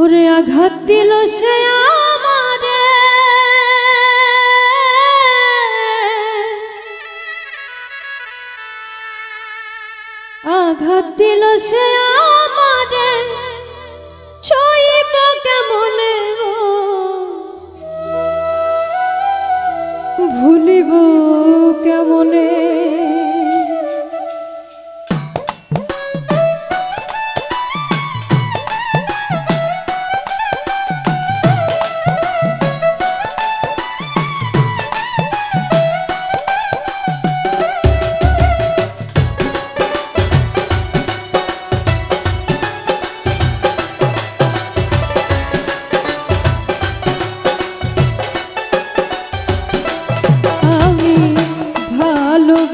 ওরে আঘাত দিল সে আমারে। আঘাত দিল সে আমারে। ছইব কেমনে ভুলিব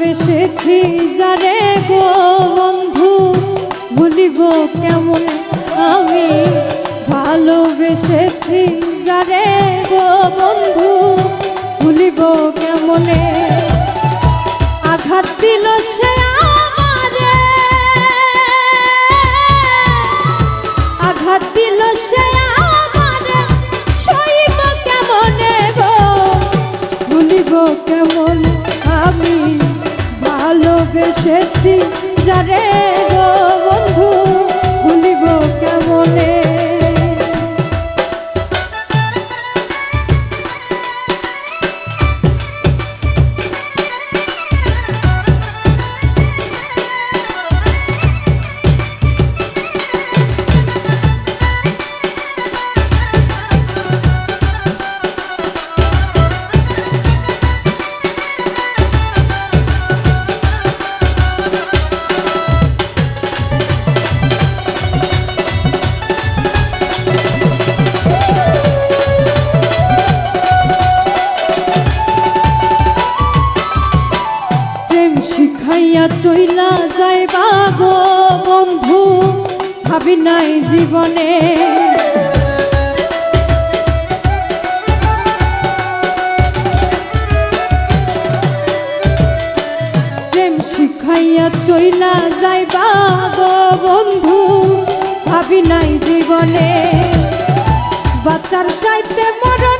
ভালোবেসেছি যারে গো বন্ধু? ভুলিব কেমন? আমি ভালোবেসেছি, যারে গো বন্ধু? ভুলিব কেমনে? আঘাত দিল সে আমারে। আঘাত দিল সে আমারে। সইব কেমনে গো? কেমন? ভালোবেসেছি যারে গো বন্ধু ভাবি নাই জীবনে। প্রেম শিখাইয়া চইলা যাইবা বন্ধু, ভাবি নাই জীবনে। বাচ্চার চাইতে মরণ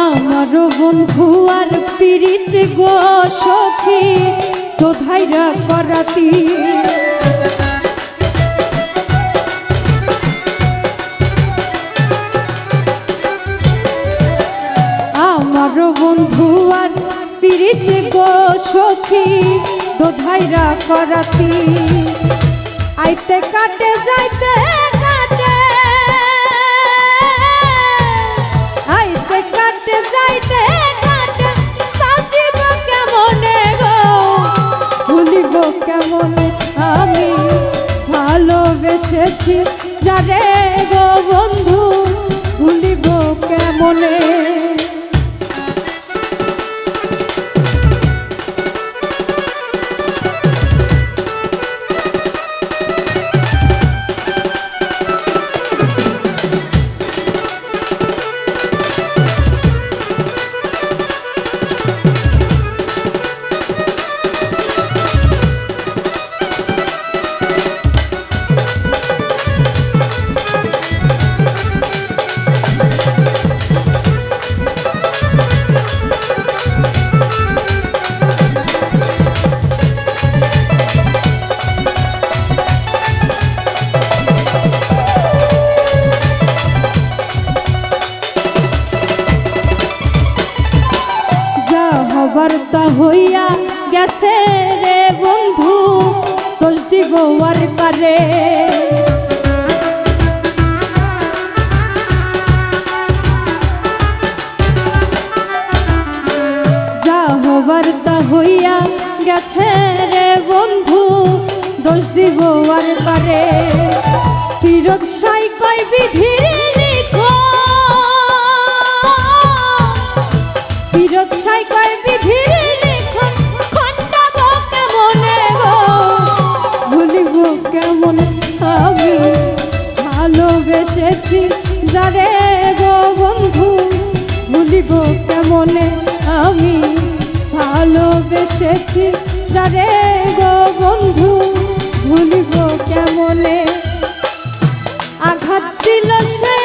আমার বন্ধু আর পীড়িত গো সখী, তো ধাইরা করাতি। আমার বন্ধু আর পীড়িত গো সখী, তো ধাইরা করাতি। আইতে কাটে যাইতে যারে গো বন্ধু ভুলিব কেমনে? রে বন্ধু, দোষ দিব আর কারে? যা হবার তা হইয়া গেছে রে বন্ধু, দোষ দিব আর পারে ফিরত সাই কয় লিখো। ফিরত সাই কয় বিধির গো কেমনে আমি ভালোবেসেছি। যারে গো বন্ধু ভুলিব কেমনে? আঘাত দিল সে